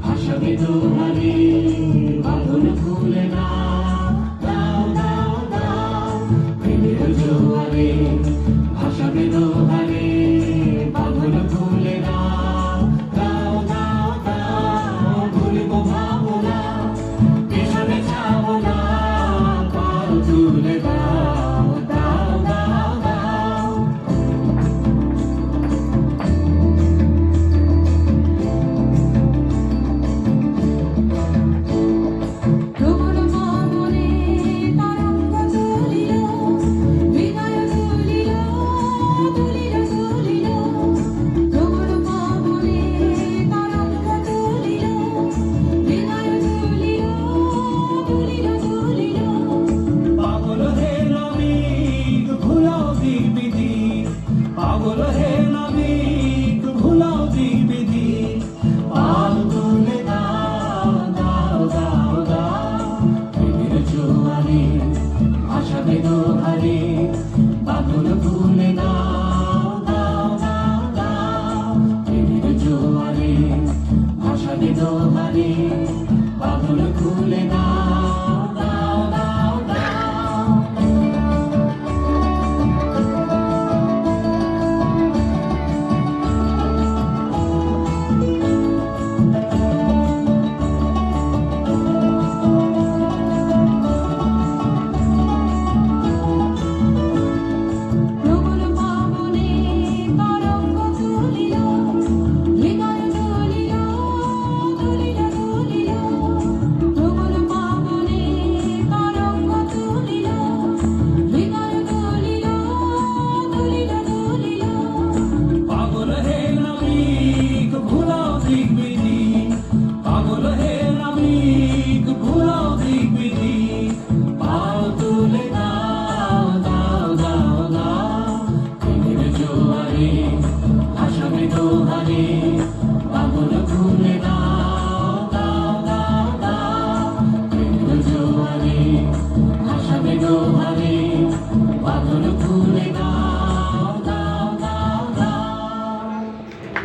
ভাষাবে তোমারে বাঁধন খুলে না। দাও দাও দাও জোয়ারে। cumple más.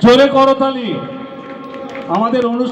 জোরে করতালি আমাদের অনুষ্ঠান